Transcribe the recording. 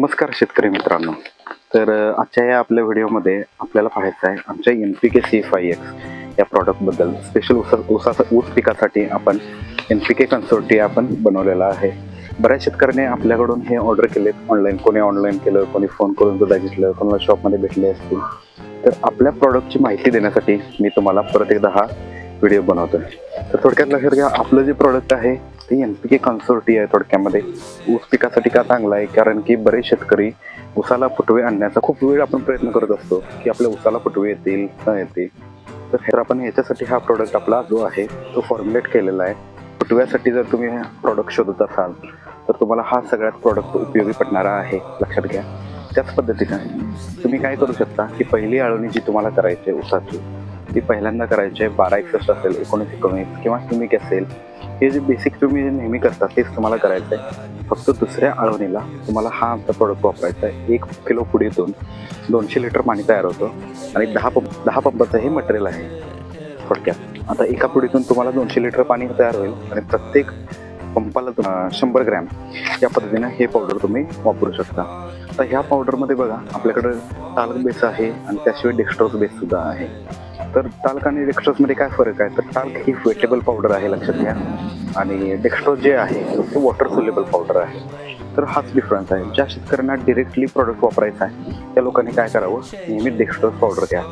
नमस्कार शेतकरी मित्रांनो. तर आजच्या या आपल्या व्हिडिओमध्ये आपल्याला पाहायचं आहे आमच्या N P K C five X या प्रॉडक्टबद्दल स्पेशल ऊसा ऊसा ऊस पिकासाठी आपण एन पी के कन्सोर्टी आपण बनवलेला आहे. बऱ्याच शेतकऱ्यांनी आपल्याकडून हे ऑर्डर केलेत ऑनलाईन कोणी ऑनलाईन केलं कोणी फोन करून सुद्धा घेतलं कोणाला शॉपमध्ये भेटले असतील. तर आपल्या प्रॉडक्टची माहिती देण्यासाठी मी तुम्हाला परत एकदा हा व्हिडिओ बनवतो तर थोडक्यात लक्षात घ्या आपलं जे प्रॉडक्ट आहे ते एन पी के कन्सोर्टी आहे थोडक्यामध्ये. ऊस पिकासाठी का चांगला आहे? कारण की बरेच शेतकरी उसाला फुटवे आणण्याचा खूप वेळ आपण प्रयत्न करत असतो की आपल्या उसाला फुटवे येतील न येतील. तर हे आपण याच्यासाठी हा प्रॉडक्ट आपला जो आहे तो फॉर्म्युलेट केलेला आहे. फुटव्यासाठी जर तुम्ही प्रॉडक्ट शोधत असाल तर तुम्हाला हा सगळ्यात प्रॉडक्ट उपयोगी पडणारा आहे. लक्षात घ्या. त्याच पद्धतीनं तुम्ही काय करू शकता की पहिली आळवणी जी तुम्हाला करायची आहे उसाची ती पहिल्यांदा करायची आहे. बारा एकसष्ट असेल एकोणीस एकोणीस किंवा सिमिक असेल. हे जे बेसिक तुम्ही जे नेहमी करता तेच तुम्हाला करायचं आहे फक्त दुसऱ्या आळवणीला तुम्हाला हा आमचा प्रोडक्ट वापरायचा आहे. एक किलो पुडीतून दोनशे लिटर पाणी तयार होतं. आणि दहा पंप दहा पंपाचं हे मटेरियल आहे. थोडक्यात. आता एका पुडीतून तुम्हाला दोनशे लिटर पाणी तयार होईल. आणि प्रत्येक पंपाला शंभर ग्रॅम या पद्धतीनं हे पावडर तुम्ही वापरू शकता. आता ह्या पावडरमध्ये बघा आपल्याकडं टालक बेस आहे आणि त्याशिवाय डेक्स्ट्रोज बेस सुद्धा आहे. तर टाल्क आणि डेक्स्ट्रोजमध्ये काय फरक आहे? तर टाल्क ही वेटेबल पावडर आहे लक्षात घ्या. आणि डेक्स्ट्रोज जे आहे ते वॉटर सोल्युबल पावडर आहे. तर हाच डिफरन्स आहे. ज्या शेतकऱ्यांना डिरेक्टली प्रॉडक्ट वापरायचा आहे त्या लोकांनी काय करावं? नेहमी डेक्स्ट्रोज पावडर घ्या